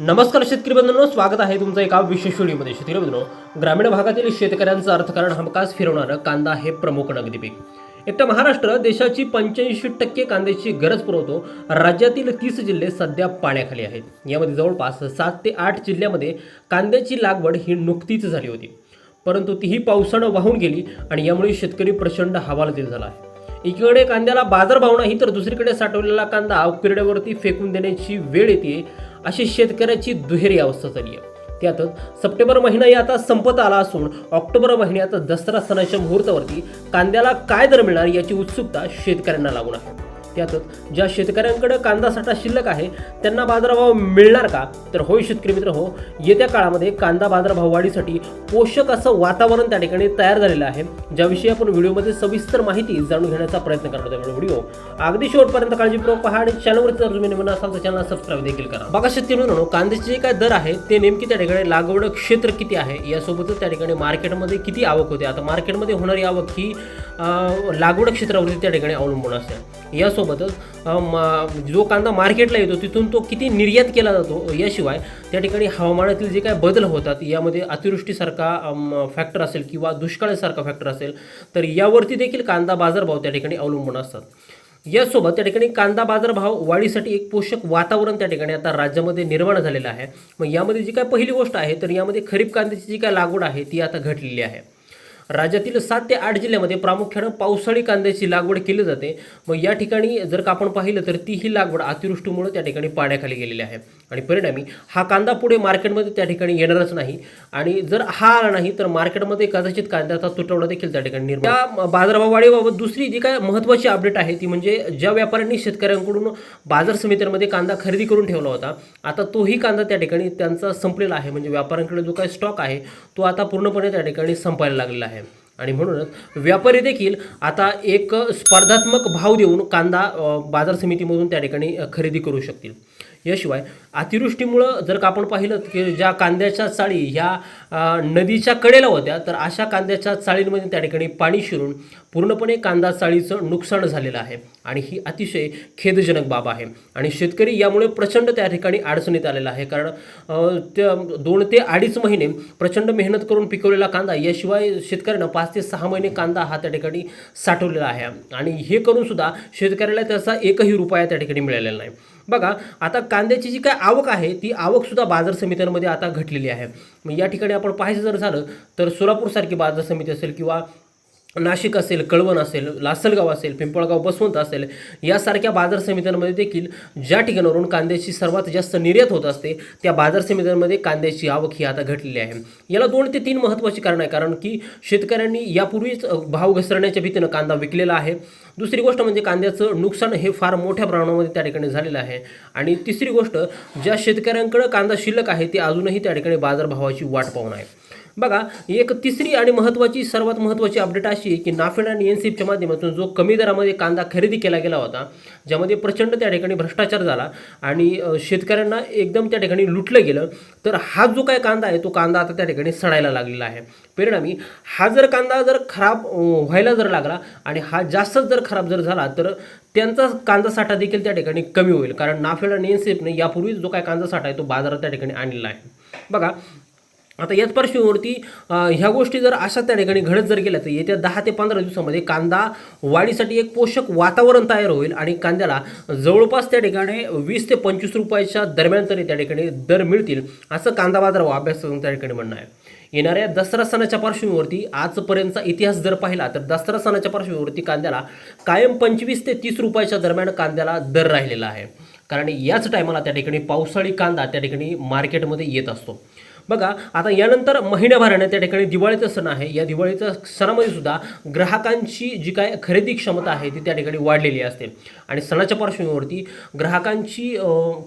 नमस्कार शेतकरी बंधूंनो स्वागत आहे तुमचं एका विशेष व्हिडिओमध्ये. शेतकरी बंधूंनो ग्रामीण भागातील शेतकऱ्यांचं अर्थकारण हमखास फिरवणारं कांदा हे प्रमुख नगदी पीक. एकटा महाराष्ट्र देशाची पंच्याऐंशी टक्के कांद्याची गरज पुरवतो. राज्यातील तीस जिल्हे सध्या पाण्याखाली आहेत. यामध्ये जवळपास सात ते आठ जिल्ह्यामध्ये कांद्याची लागवड ही नुकतीच झाली होती. परंतु तीही पावसानं वाहून गेली आणि यामुळे शेतकरी प्रचंड हवालदिल झाला आहे. एकीकडे कांद्याला बाजारभाव नाही तर दुसरीकडे साठवलेला कांदा अवकिरड्यावरती फेकून देण्याची वेळ येते अशी शेतकऱ्याची दुहेरी अवस्था झाली आहे. त्यातच सप्टेंबर महिनाही आता संपत आला असून ऑक्टोबर महिन्यात दसरा सणाच्या मुहूर्तावरती कांद्याला काय दर मिळणार याची उत्सुकता शेतकऱ्यांना लागून आहे. त्यातच ज्या शेतकऱ्यांकडे कांदा साठा शिल्लक आहे त्यांना बाजारभाव मिळणार का? तर होय शेतकरी मित्र हो येत्या काळामध्ये कांदा बाजारभाव वाढीसाठी पोषक असं वातावरण त्या ठिकाणी तयार झालेलं आहे. ज्याविषयी आपण व्हिडिओमध्ये सविस्तर माहिती जाणून घेण्याचा प्रयत्न करणार आहोत व्हिडिओ. अगदी शेवटपर्यंत काळजीपूर्वक पहा आणि चॅनलवरती जर तुम्ही नवीन असाल तर चॅनल सबस्क्राईब देखील करा. बघा शेतकरी मित्रांनो कांद्याचे जे काय दर आहे ते नेमकी त्या ठिकाणी लागवड क्षेत्र किती आहे? यासोबतच त्या ठिकाणी मार्केटमध्ये किती आवक होते? आता मार्केटमध्ये होणारी आवक ही लागवड क्षेत्रावरती त्या ठिकाणी अवलंबून असते. यासोबतच मा- जो कांदा मार्केटला येतो तिथून तो किती निर्यात केला जातो याशिवाय त्या ठिकाणी हवामानातील जे काय बदल होतात यामध्ये अतिवृष्टीसारखा फॅक्टर असेल किंवा दुष्काळासारखा फॅक्टर असेल तर यावरती देखील कांदा बाजारभाव त्या ठिकाणी अवलंबून असतात. यासोबत त्या ठिकाणी कांदा बाजारभाव वाढीसाठी एक पोषक वातावरण त्या ठिकाणी आता राज्यामध्ये निर्माण झालेलं आहे. मग यामध्ये जी काय पहिली गोष्ट आहे तर यामध्ये खरीप कांद्याची जी काय लागवड आहे ती आता घटलेली आहे. राज्यातील सात ते आठ जिल्ह्यामध्ये प्रामुख्यानं पावसाळी कांद्याची लागवड केली जाते. मग या ठिकाणी जर का आपण पाहिलं तर ती ही लागवड अतिवृष्टीमुळे त्या ठिकाणी पाण्याखाली गेलेली आहे. आणि परिणामी हा कांदा पुढे मार्केटमध्ये त्या ठिकाणी येणारच नाही. आणि जर हा आला नाही तर मार्केटमध्ये कदाचित कांद्याचा तुटवडा देखील त्या ठिकाणी निर्माण त्या बाजारभाव वाढीबाबत दुसरी जी काय महत्त्वाची अपडेट आहे ती म्हणजे ज्या व्यापाऱ्यांनी शेतकऱ्यांकडून बाजार समित्यांमध्ये कांदा खरेदी करून ठेवला होता आता तोही कांदा त्या ठिकाणी त्यांचा संपलेला आहे. म्हणजे व्यापाऱ्यांकडे जो काय स्टॉक आहे तो आता पूर्णपणे त्या ठिकाणी संपायला लागलेला आहे. आणि म्हणूनच व्यापारी देखील आता एक स्पर्धात्मक भाव देऊन कांदा बाजार समितीमधून त्या ठिकाणी खरेदी करू शकतील. याशिवाय अतिवृष्टीमुळं जर का आपण पाहिलं की ज्या कांद्याच्या चाळी ह्या नदीच्या कडेला होत्या तर अशा कांद्याच्या चाळींमध्ये त्या ठिकाणी पाणी शिरून पूर्णपणे कांदा चाळीचं नुकसान झालेलं आहे. आणि ही अतिशय खेदजनक बाब आहे. आणि शेतकरी यामुळे प्रचंड त्या ठिकाणी अडचणीत आलेला आहे. कारण त्या दोन ते अडीच महिने प्रचंड मेहनत करून पिकवलेला कांदा याशिवाय शेतकऱ्यांना पाच पाच ते सहा महिने कांदा हा त्या ठिकाणी साठवलेला आहे. आणि हे करून सुद्धा शेतकऱ्याला त्याचा एकही रुपया त्या ठिकाणी मिळालेला नाही. बघा आता कांद्याची जी काय आवक आहे ती आवकसुद्धा बाजार समित्यांमध्ये आता घटलेली आहे. मग या ठिकाणी आपण पाहायचं जर झालं तर सोलापूरसारखी बाजार समिती असेल किंवा नाशिक असेल कळवण असेल लासलगाव असेल पिंपळगाव बसवंत असेल यासारख्या बाजार समित्यांमध्ये देखील ज्या ठिकाणावरून कांद्याची सर्वात जास्त निर्यात होत असते त्या बाजार समित्यांमध्ये कांद्याची आवक ही आता घटलेली आहे. याला दोन ते तीन महत्त्वाची कारण आहे कारण की शेतकऱ्यांनी यापूर्वीच भाव घसरण्याच्या भीतीनं कांदा विकलेला आहे. दुसरी गोष्ट म्हणजे कांद्याचं नुकसान हे फार मोठ्या प्रमाणामध्ये त्या ठिकाणी झालेलं आहे. आणि तिसरी गोष्ट ज्या शेतकऱ्यांकडं कांदा शिल्लक आहे ते अजूनही त्या ठिकाणी बाजारभावाची वाट पाहून आहे बघा एक तिसरी आणि महत्त्वाची सर्वात महत्त्वाची अपडेट अशी आहे की नाफेड आणि एन माध्यमातून जो कमी दरामध्ये कांदा खरेदी केला गेला होता ज्यामध्ये प्रचंड त्या ठिकाणी भ्रष्टाचार झाला आणि शेतकऱ्यांना एकदम त्या ठिकाणी लुटलं गेलं तर हा जो काय कांदा आहे तो कांदा आता त्या ठिकाणी सडायला लागलेला आहे. परिणामी हा जर कांदा जर खराब व्हायला जर लागला आणि हा जास्तच जर खराब जर झाला तर त्यांचा कांदा साठा देखील त्या ठिकाणी कमी होईल. कारण नाफेड आणि एन यापूर्वीच जो काय कांदा साठा आहे तो बाजारात त्या ठिकाणी आणलेला आहे. बघा आता याच पार्श्वभूमीवरती ह्या गोष्टी जर अशा त्या ठिकाणी घडत जर गेल्या तर येत्या दहा ते पंधरा दिवसामध्ये कांदा वाढीसाठी एक पोषक वातावरण तयार होईल आणि कांद्याला जवळपास त्या ठिकाणी वीस ते पंचवीस रुपयाच्या दरम्यान तरी त्या ठिकाणी दर मिळतील असं कांदा बाजार अभ्यास त्या ठिकाणी म्हणणं आहे. येणाऱ्या दसरा सणाच्या पार्श्वभूमीवरती आजपर्यंतचा इतिहास जर पाहिला तर दसरा सणाच्या पार्श्वभूमीवरती कांद्याला कायम पंचवीस ते तीस रुपयाच्या दरम्यान कांद्याला दर राहिलेला आहे. कारण याच टायमाला त्या ठिकाणी पावसाळी कांदा त्या ठिकाणी मार्केटमध्ये येत असतो. बघा आता यानंतर महिन्याभराने त्या ठिकाणी दिवाळीचा सण आहे. या दिवाळीच्या सणामध्ये सुद्धा ग्राहकांची जी काय खरेदी क्षमता आहे ती त्या ठिकाणी वाढलेली असते. आणि सणाच्या पार्श्वभूमीवरती ग्राहकांची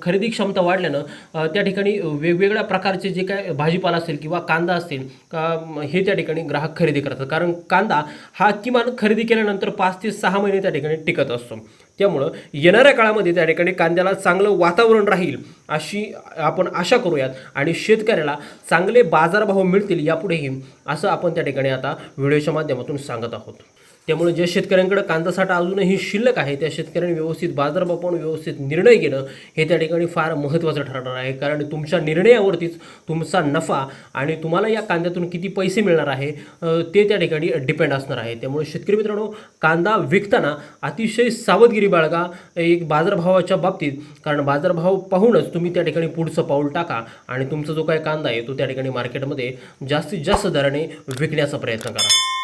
खरेदी क्षमता वाढल्यानं त्या ठिकाणी वेगवेगळ्या प्रकारचे जे काय भाजीपाला असेल किंवा कांदा असेल का हे त्या ठिकाणी ग्राहक खरेदी करतात. कारण कांदा हा किमान खरेदी केल्यानंतर पाच ते सहा महिने त्या ठिकाणी टिकत असतो. त्यामुळं येणाऱ्या काळामध्ये त्या ठिकाणी कांद्याला चांगलं वातावरण राहील अशी आपण आशा करूयात. आणि शेतकऱ्याला चांगले बाजारभाव मिळतील यापुढेही असं आपण त्या ठिकाणी आता व्हिडिओच्या माध्यमातून सांगत आहोत. त्यामुळे ज्या शेतकऱ्यांकडे कांदा साठा अजूनही शिल्लक आहे त्या शेतकऱ्यांनी व्यवस्थित बाजारभाव पाहून व्यवस्थित निर्णय घेणं हे त्या ठिकाणी फार महत्त्वाचं ठरणार आहे. कारण तुमच्या निर्णयावरतीच तुमचा नफा आणि तुम्हाला या कांद्यातून किती पैसे मिळणार आहे ते त्या ठिकाणी डिपेंड असणार आहे. त्यामुळे शेतकरी मित्रांनो कांदा विकताना अतिशय सावधगिरी बाळगा एक बाजारभावाच्या बाबतीत. कारण बाजारभाव पाहूनच तुम्ही त्या ठिकाणी पुढचं पाऊल टाका आणि तुमचा जो काही कांदा आहे तो त्या ठिकाणी मार्केटमध्ये जास्तीत जास्त दराने विकण्याचा प्रयत्न करा.